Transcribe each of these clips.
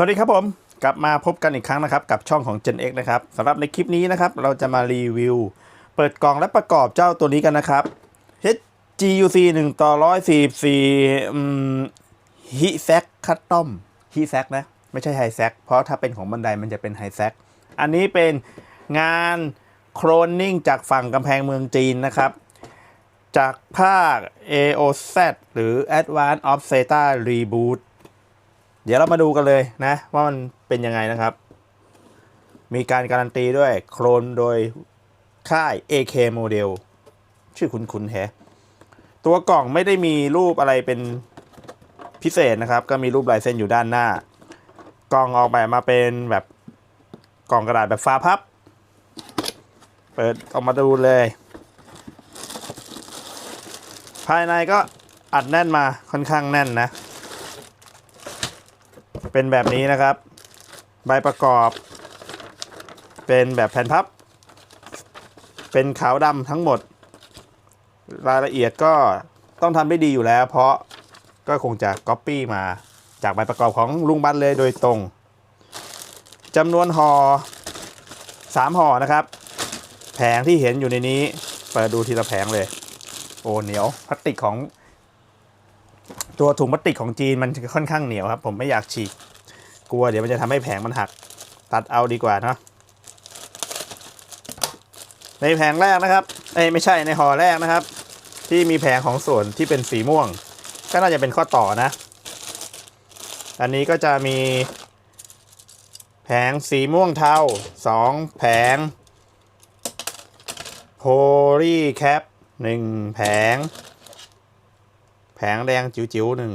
สวัสดีครับผม กลับมาพบกันอีกครั้งนะครับ กับช่องของ Gen X นะครับสำหรับในคลิปนี้นะครับ เราจะมารีวิว เปิดกล่องและประกอบเจ้าตัวนี้กันนะครับ HGUC 1ต่อ144อืมฮิแซกคัตตอมฮิแซกนะ ไม่ใช่ไฮแซกเพราะถ้าเป็นของบันไดมันจะเป็นไฮแซกอันนี้เป็นงานโครนนิ่งจากฝั่งกำแพงเมืองจีนนะครับ จากภาค AOZ หรือ Advanced of Zeta Reboot เดี๋ยวเรามาดูกันเลยนะ ว่ามันเป็นยังไงนะครับ มีการการันตีด้วยโครนโดยค่าย AK Model ชื่อคุณคุณแฮะตัวกล่องไม่ได้มีรูปอะไรเป็นพิเศษนะครับ ก็มีรูปลายเส้นอยู่ด้านหน้า กล่องออกแบบมาเป็นแบบกล่องกระดาษแบบฟ้าพับ เปิดออกมาดูเลย ภายในก็อัดแน่นมาค่อนข้างแน่นนะ เป็นแบบนี้นะครับ ใบประกอบ เป็นแบบแผ่นพับ เป็นขาวดำทั้งหมด รายละเอียดก็ต้องทำได้ดีอยู่แล้ว เพราะก็คงจะก๊อปปี้มาจากใบประกอบของลุงบันเลยโดยตรงจำนวนหอ่อสามห่อนะครับ แผงที่เห็นอยู่ในนี้เปิดดูทีละแผงเลย โอ้เหนียวพลาสติกของ ตัวถุงพลาสติกของจีนมันค่อนข้างเหนียวครับ ผมไม่อยากฉีก กลัวเดี๋ยวมันจะทำให้แผงมันหัก ตัดเอาดีกว่าเนาะในแผงแรกนะครับเอ้ไม่ใช่ในห่อแรกนะครับ ที่มีแผงของส่วนที่เป็นสีม่วง ก็น่าจะเป็นข้อต่อนะ อันนี้ก็จะมี แผงสีม่วงเทาสองแผงโพลีแคปหนึ่งแผง แผงแดงจิ๋วๆหนึ่ง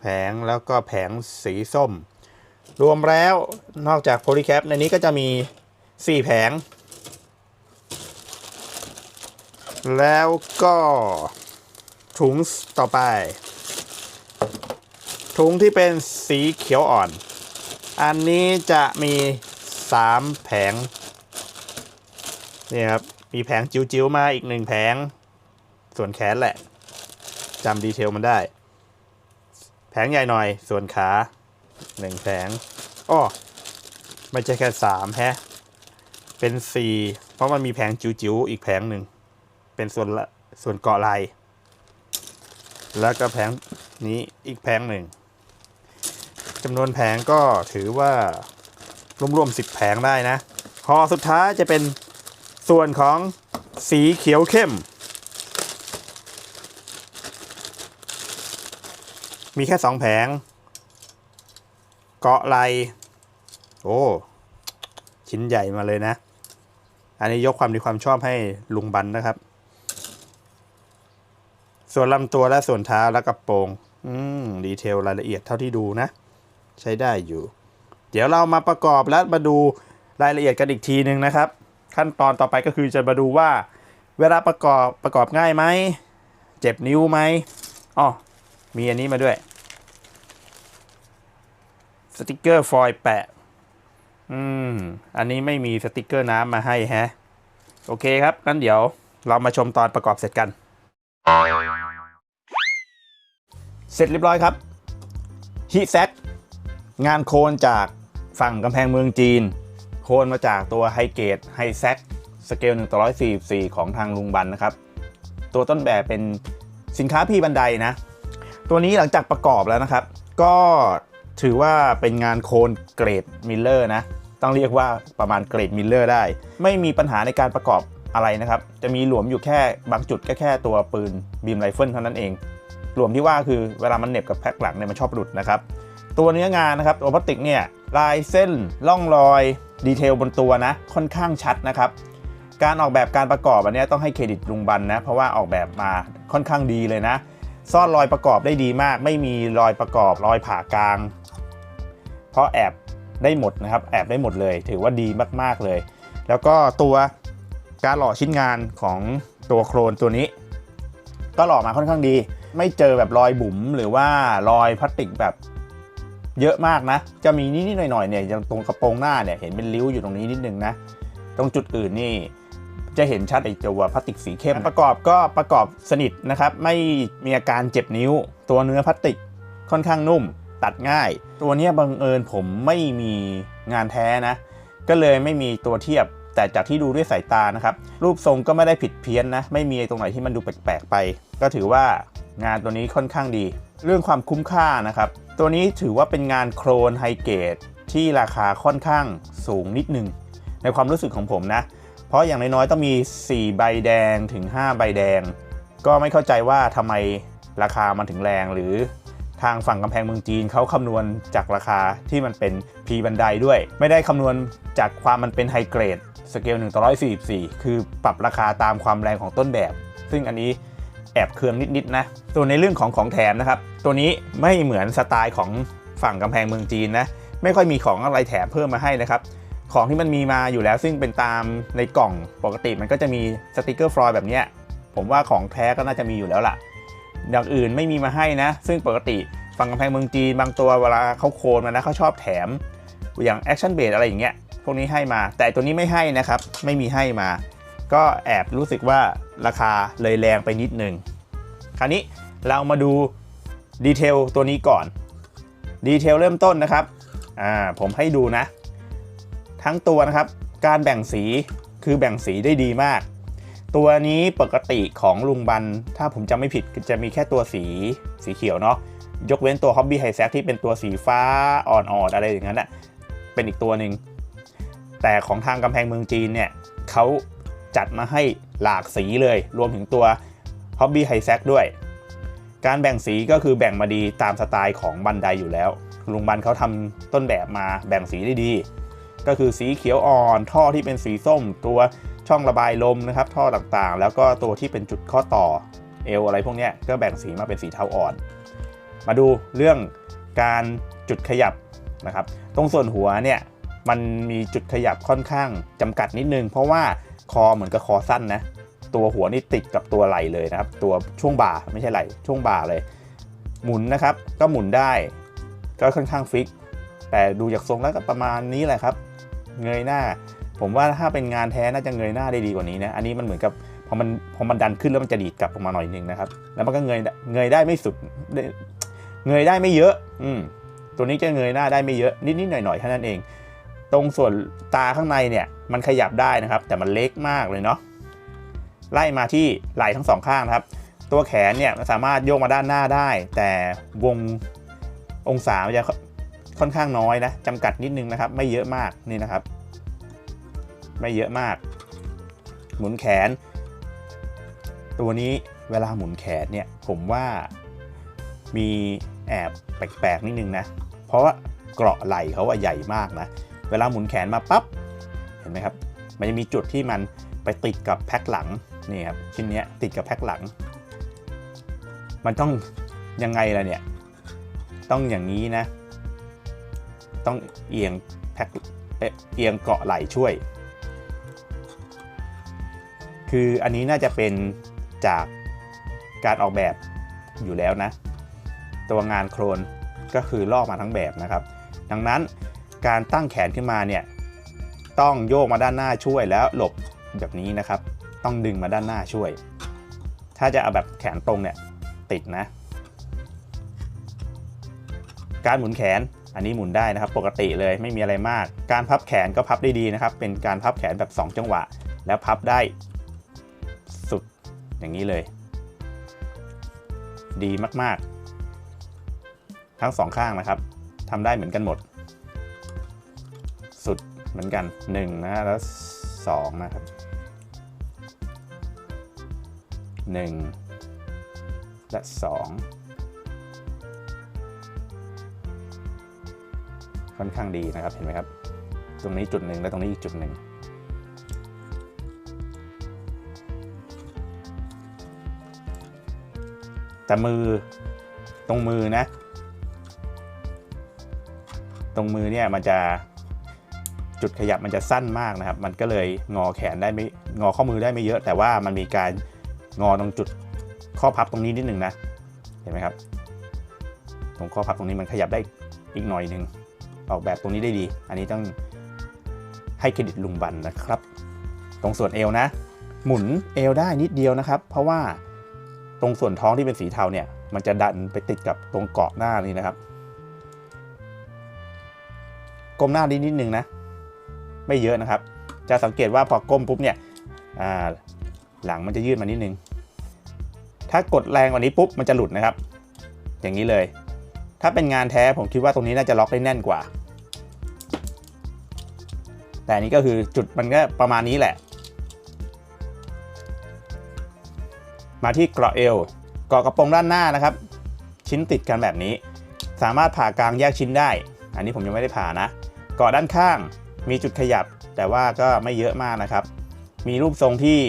แผงแล้วก็แผงสีส้ม รวมแล้วนอกจากโพลีแคปในนี้ก็จะมี 4 แผง แล้วก็ถุงต่อไป ถุงที่เป็นสีเขียวอ่อน อันนี้จะมี 3 แผง นี่ครับ มีแผงจิ๋วๆมาอีกหนึ่งแผง ส่วนแขนแหละจำดีเทลมันได้ แผงใหญ่หน่อยส่วนขาหนึ่งแผง อ้อไม่ใช่แค่สามแฮะ เป็นสี่เพราะมันมีแผงจิ๋วๆอีกแผงหนึ่ง เป็นส่วนละส่วนเกาะไหลแล้วก็แผงนี้อีกแผงหนึ่งจำนวนแผงก็ถือว่ารวมๆสิบแผงได้นะห่อสุดท้ายจะเป็นส่วนของสีเขียวเข้ม มีแค่สองแผง กาะไหลโอ้ชิ้นใหญ่มาเลยนะ อันนี้ยกความดีความชอบให้ลุงบันนะครับ ส่วนลำตัวและส่วนเท้าและกระโปรง อืม ดีเทลรายละเอียดเท่าที่ดูนะ ใช้ได้อยู่ เดี๋ยวเรามาประกอบและมาดูรายละเอียดกันอีกทีหนึ่งนะครับ ขั้นตอนต่อไปก็คือจะมาดูว่า เวลาประกอบประกอบง่ายไหม เจ็บนิ้วไหมอ๋อมีอันนี้มาด้วย สติกเกอร์ฟอยล์แปะ อืม อันนี้ไม่มีสติกเกอร์น้ำมาให้ฮะ โอเคครับงั้นเดี๋ยวเรามาชมตอนประกอบเสร็จกัน เสร็จเรียบร้อยครับฮิแซกงานโคนจากฝั่งกำแพงเมืองจีน โคนมาจากตัวไฮเกตไฮแซกสเกล1ต่อ144 ของทางลุงบันนะครับ ตัวต้นแบบเป็นสินค้าพี่บันไดนะ ตัวนี้หลังจากประกอบแล้วนะครับ ก็ ถือว่าเป็นงานโคนเกรดมิลเลอร์นะ ต้องเรียกว่าประมาณเกรดมิลเลอร์ได้ ไม่มีปัญหาในการประกอบอะไรนะครับ จะมีหลวมอยู่แค่บางจุดก็แค่ตัวปืนบีมไรเฟิลเท่านั้นเอง หลวมที่ว่าคือเวลามันเหน็บกับแพ็คหลังเนี่ยมันชอบหลุดนะครับ ตัวเนื้องานนะครับตัวพลาสติกเนี่ยลายเส้นล่องรอยดีเทลบนตัวนะ ค่อนข้างชัดนะครับ การออกแบบการประกอบอันนี้ต้องให้เครดิตลุงบันนะ เพราะว่าออกแบบมาค่อนข้างดีเลยนะ ซ่อนรอยประกอบได้ดีมาก ไม่มีรอยประกอบรอยผ่ากลาง เพราะแอบได้หมดนะครับ แอบได้หมดเลย ถือว่าดีมากๆเลย แล้วก็ตัวการหล่อชิ้นงานของตัวโครนตัวนี้ ก็หล่อมาค่อนข้างดี ไม่เจอแบบรอยบุ๋มหรือว่ารอยพลาสติกแบบเยอะมากนะ จะมีนิดๆหน่อยๆเนี่ยตรงกระโปรงหน้าเนี่ยเห็นเป็นริ้วอยู่ตรงนี้นิดนึงนะ ตรงจุดอื่นนี่จะเห็นชัดไอตัวพลาสติกสีเข้ม ประกอบก็ประกอบสนิทนะครับ ไม่มีอาการเจ็บนิ้ว ตัวเนื้อพลาสติกค่อนข้างนุ่ม ตัดง่าย ตัวเนี้ยบังเอิญผมไม่มีงานแท้นะ ก็เลยไม่มีตัวเทียบ แต่จากที่ดูด้วยสายตานะครับ รูปทรงก็ไม่ได้ผิดเพี้ยนนะ ไม่มีตรงไหนที่มันดูแปลกๆไป ก็ถือว่างานตัวนี้ค่อนข้างดี เรื่องความคุ้มค่านะครับ ตัวนี้ถือว่าเป็นงานโครนไฮเกรดที่ราคาค่อนข้างสูงนิดนึง ในความรู้สึกของผมนะ เพราะอย่างน้อยๆต้องมี 4 ใบแดงถึง 5 ใบแดง ก็ไม่เข้าใจว่าทำไมราคามันถึงแรงหรือ ทางฝั่งกำแพงเมืองจีนเขาคำนวณจากราคาที่มันเป็น P บันไดด้วย ไม่ได้คำนวณจากความมันเป็นไฮเกรดสเกล1ต่อ144 คือปรับราคาตามความแรงของต้นแบบ ซึ่งอันนี้แอบเคืองนิดๆนะตัวในเรื่องของของแถมนะครับ ตัวนี้ไม่เหมือนสไตล์ของฝั่งกำแพงเมืองจีนนะไม่ค่อยมีของอะไรแถมเพิ่มมาให้นะครับของที่มันมีมาอยู่แล้วซึ่งเป็นตามในกล่องปกติมันก็จะมีสติกเกอร์ฟลอยแบบนี้ผมว่าของแท้ก็น่าจะมีอยู่แล้วล่ะ อย่างอื่นไม่มีมาให้นะ ซึ่งปกติฝั่งกำแพงเมืองจีนบางตัวเวลาเขาโคนมานะเขาชอบแถม อย่างแอคชั่นเบสอะไรอย่างเงี้ยพวกนี้ให้มา แต่ตัวนี้ไม่ให้นะครับ ไม่มีให้มา ก็แอบรู้สึกว่าราคาเลยแรงไปนิดนึง คราวนี้เรามาดูดีเทลตัวนี้ก่อนดีเทลเริ่มต้นนะครับอ่าผมให้ดูนะ ทั้งตัวนะครับ การแบ่งสีคือแบ่งสีได้ดีมาก ตัวนี้ปกติของลุงบัน ถ้าผมจำไม่ผิดจะมีแค่ตัวสีสีเขียวเนาะยกเว้นตัว Hobby High s a c ที่เป็นตัวสีฟ้าอ่อนๆอะไรอย่างนั้นน่ะเป็นอีกตัวหนึ่งแต่ของทางกำแพงเมืองจีนเนี่ยเขาจัดมาให้หลากสีเลย รวมถึงตัว Hobby High s a c ด้วย การแบ่งสีก็คือแบ่งมาดีตามสไตล์ของบันไดอยู่แล้ว ลุงบันเขาทำต้นแบบมาแบ่งสีได้ดี ก็คือสีเขียวอ่อนท่อที่เป็นสีส้มตัว ช่องระบายลมนะครับ ท่อต่างๆ แล้วก็ตัวที่เป็นจุดข้อต่อเอวอะไรพวกนี้ก็แบ่งสีมาเป็นสีเทาอ่อน มาดูเรื่องการจุดขยับนะครับ ตรงส่วนหัวเนี่ยมันมีจุดขยับค่อนข้างจำกัดนิดนึง เพราะว่าคอเหมือนกับคอสั้นนะตัวหัวนี่ติดกับตัวไหลเลยนะครับ ตัวช่วงบ่าไม่ใช่ไหลช่วงบ่าเลย หมุนนะครับ ก็หมุนได้ ก็ค่อนข้างฟิก แต่ดูจากทรงแล้วก็ประมาณนี้แหละครับ เงยหน้า ผมว่าถ้าเป็นงานแท้น่าจะเงยหน้าได้ดีกว่านี้นะ อันนี้มันเหมือนกับพอมันพอมันดันขึ้นแล้วมันจะดีดกลับออกมาหน่อยนึงนะครับ แล้วมันก็เงยเงยได้ไม่สุด เงยได้ไม่เยอะ อืมตัวนี้จะเงยหน้าได้ไม่เยอะนิดๆหน่อยๆเท่านั้นเอง ตรงส่วนตาข้างในเนี่ยมันขยับได้นะครับ แต่มันเล็กมากเลยเนาะไล่มาที่ไหล่ทั้งสองข้างครับ ตัวแขนเนี่ยสามารถโยกมาด้านหน้าได้ แต่วงองศาจะค่อนข้างน้อยนะจำกัดนิดนึงนะครับ ไม่เยอะมากนี่นะครับ ไม่เยอะมาก หมุนแขน ตัวนี้เวลาหมุนแขนเนี่ยผมว่ามีแอบแปลกๆนิดนึงนะ เพราะว่าเกราะไหล่เขาอะใหญ่มากนะ เวลาหมุนแขนมาปั๊บเห็นไหมครับ มันจะมีจุดที่มันไปติดกับแพ็คหลังนี่ครับชิ้นนี้ติดกับแพ็คหลัง มันต้องยังไงล่ะเนี่ย ต้องอย่างนี้นะ ต้องเอียงแพ็คเอ๊ะเอียงเกาะไหล่ช่วย คืออันนี้น่าจะเป็นจากการออกแบบอยู่แล้วนะ ตัวงานโครนก็คือลอกมาทั้งแบบนะครับ ดังนั้นการตั้งแขนขึ้นมาเนี่ยต้องโยกมาด้านหน้าช่วยแล้วหลบแบบนี้นะครับ ต้องดึงมาด้านหน้าช่วย ถ้าจะเอาแบบแขนตรงเนี่ยติดนะ การหมุนแขนอันนี้หมุนได้นะครับ ปกติเลยไม่มีอะไรมาก การพับแขนก็พับได้ดีนะครับ เป็นการพับแขนแบบ 2 จังหวะ แล้วพับได้ อย่างนี้เลย ดีมากๆ ทั้งสองข้างนะครับทำได้เหมือนกันหมด สุดเหมือนกัน1นะแล้ว2นะครับ 1 และ 2 ค่อนข้างดีนะครับเห็นไหมครับ ตรงนี้จุดหนึ่งและตรงนี้อีกจุดหนึ่ง แต่มือตรงมือนะ ตรงมือเนี่ยมันจะจุดขยับมันจะสั้นมากนะครับ มันก็เลยงอแขนได้ไม่งอข้อมือได้ไม่เยอะ แต่ว่ามันมีการงอตรงจุดข้อพับตรงนี้นิดหนึ่งนะ เห็นไหมครับ ตรงข้อพับตรงนี้มันขยับได้อีกหน่อยหนึ่งออกแบบตรงนี้ได้ดี อันนี้ต้องให้เครดิตลุงบันนะครับ ตรงส่วนเอวนะ หมุนเอวได้นิดเดียวนะครับ เพราะว่า ตรงส่วนท้องที่เป็นสีเทาเนี่ยมันจะดันไปติดกับตรงเกาะหน้านี่นะครับก้มหน้านิดนิดนึงนะ ไม่เยอะนะครับ จะสังเกตว่าพอก้มปุ๊บเนี่ยหลังมันจะยืดมานิดนึง ถ้ากดแรงกว่านี้ปุ๊บมันจะหลุดนะครับ อย่างนี้เลย ถ้าเป็นงานแท้ผมคิดว่าตรงนี้น่าจะล็อกได้แน่นกว่า แต่อันนี้ก็คือจุดมันก็ประมาณนี้แหละ มาที่เกราะเอวเกราะกระโปรงด้านหน้านะครับ ชิ้นติดกันแบบนี้ สามารถผ่ากลางแยกชิ้นได้ อันนี้ผมยังไม่ได้ผ่านะเกราะด้านข้างมีจุดขยับ แต่ว่าก็ไม่เยอะมากนะครับ มีรูปทรงที่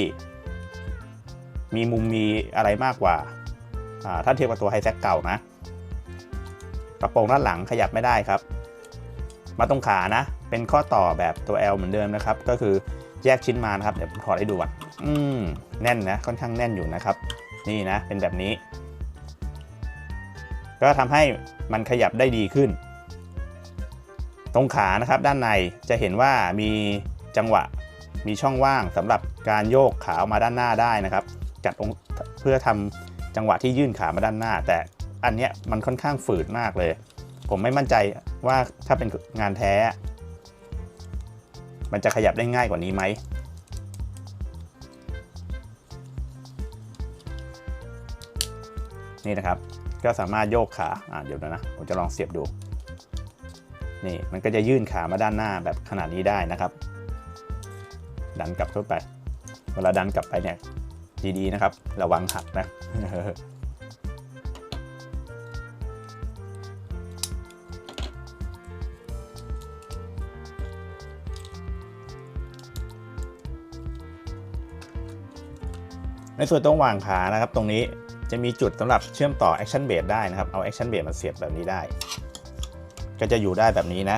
มีมุมมีอะไรมากกว่าอ่าถ้าเทียบกับตัวไฮแซกเก่านะ กระโปรงด้านหลังขยับไม่ได้ครับ มาตรงขานะ เป็นข้อต่อแบบตัว L เหมือนเดิมนะครับ ก็คือแยกชิ้นมานะครับ เดี๋ยวผมถอดให้ดูก่อน อืมแน่นนะค่อนข้างแน่นอยู่นะครับ นี่นะเป็นแบบนี้ ก็ทำให้มันขยับได้ดีขึ้น ตรงขานะครับด้านในจะเห็นว่ามีจังหวะมีช่องว่างสำหรับการโยกขาออกมาด้านหน้าได้นะครับ จัดองเพื่อทำจังหวะที่ยื่นขามาด้านหน้า แต่อันเนี้ยมันค่อนข้างฝืดมากเลย ผมไม่มั่นใจว่าถ้าเป็นงานแท้ มันจะขยับได้ง่ายกว่านี้ไหม นี่นะครับ ก็สามารถโยกขาอ่าเดี๋ยวนะผมจะลองเสียบดู นี่มันก็จะยื่นขามาด้านหน้าแบบขนาดนี้ได้นะครับ ดันกลับเข้าไป เวลาดันกลับไปเนี่ยดีๆนะครับ ระวังหักนะในส่วนตรงวางขานะครับตรงนี้ จะมีจุดสำหรับเชื่อมต่อ Action b a s ได้นะครับ เอา Action b a s มาเสียบแบบนี้ได้ ก็จะอยู่ได้แบบนี้นะ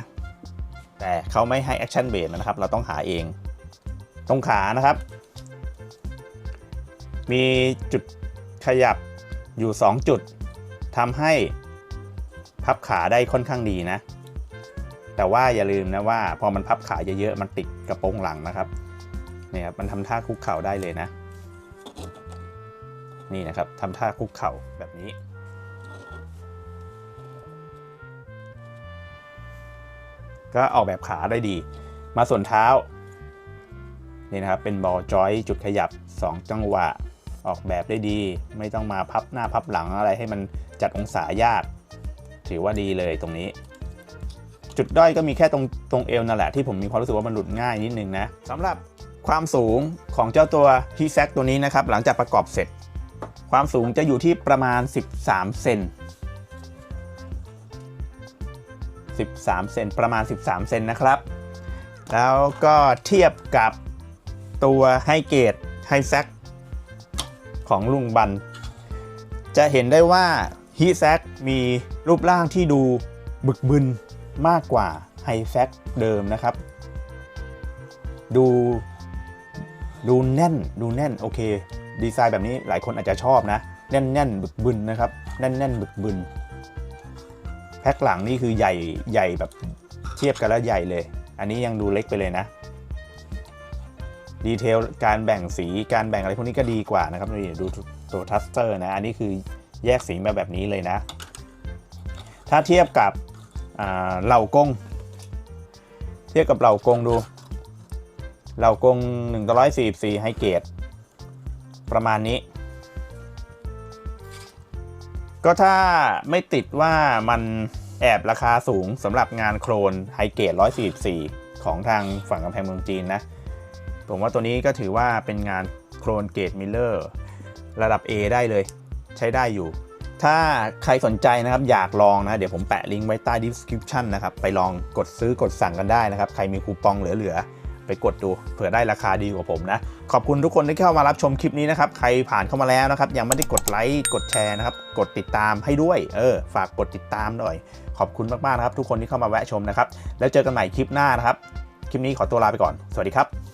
แต่เขาไม่ให้ Action b a s นะครับ เราต้องหาเอง ตรงขานะครับ มีจุดขยับอยู่ 2 จุดทำให้พับขาได้ค่อนข้างดีนะ แต่ว่าอย่าลืมนะว่าพอมันพับขาเยอะๆ มันติดกระโปรงหลังนะครับนี่ครับมันทำท่าคุกเข่าได้เลยนะ นี่นะครับทำท่าคุกเข่าแบบนี้ ก็ออกแบบขาได้ดี มาส่วนเท้า นี่นะครับ เป็นบอลจอยจุดขยับ 2 จังหวะออกแบบได้ดี ไม่ต้องมาพับหน้าพับหลังอะไรให้มันจัดองศายาก ถือว่าดีเลยตรงนี้ จุดด้อยก็มีแค่ตรงตรงเอวนั่นแหละที่ผมมีความรู้สึกว่ามันหลุดง่ายนิดนึงนะสำหรับความสูงของเจ้าตัวฮีแซกตัวนี้นะครับ หลังจากประกอบเสร็จ ความสูงจะอยู่ที่ประมาณ 13 เซน 13 เซน ประมาณ 13 เซนนะครับ แล้วก็เทียบกับตัวไฮเกตไฮแซกของลุงบัน จะเห็นได้ว่าฮีแซกมีรูปร่างที่ดูบึกบึนมากกว่าไฮแซกเดิมนะครับ ดู ดูแน่น ดูแน่น โอเค ดีไซน์แบบนี้หลายคนอาจจะชอบนะ แน่นแน่นบึกบึนนะครับ แน่นแน่นบึกบึนแพ็คหลังนี่คือใหญ่ใหญ่แบบเทียบกันแล้วใหญ่เลย อันนี้ยังดูเล็กไปเลยนะดีเทลการแบ่งสีการแบ่งอะไรพวกนี้ก็ดีกว่านะครับนี่ดูตัวทัสเตอร์นะอันนี้คือแยกสีมาแบบนี้เลยนะ ถ้าเทียบกับเหล่ากง เทียบกับเหล่ากงดูเหล่ากง144ไฮเกต ประมาณนี้ ก็ถ้าไม่ติดว่ามันแอบราคาสูงสำหรับงานโครนไฮเกต144 ของทางฝั่งกำแพงเมืองจีนนะ ผมว่าตัวนี้ก็ถือว่าเป็นงานโครนเกตมิลเลอร์ระดับ A ได้เลย ใช้ได้อยู่ ถ้าใครสนใจนะครับอยากลองนะ เดี๋ยวผมแปะลิงก์ไว้ใต้ description นะครับ ไปลองกดซื้อกดสั่งกันได้นะครับ ใครมีคูปองเหลือๆ ไปกดดูเผื่อได้ราคาดีกว่าผมนะ ขอบคุณทุกคนที่เข้ามารับชมคลิปนี้นะครับ ใครผ่านเข้ามาแล้วนะครับ ยังไม่ได้กดไลค์กดแชร์นะครับ กดติดตามให้ด้วย เออ ฝากกดติดตามหน่อย ขอบคุณมากๆนะครับ ทุกคนที่เข้ามาแวะชมนะครับ แล้วเจอกันใหม่คลิปหน้านะครับ คลิปนี้ขอตัวลาไปก่อน สวัสดีครับ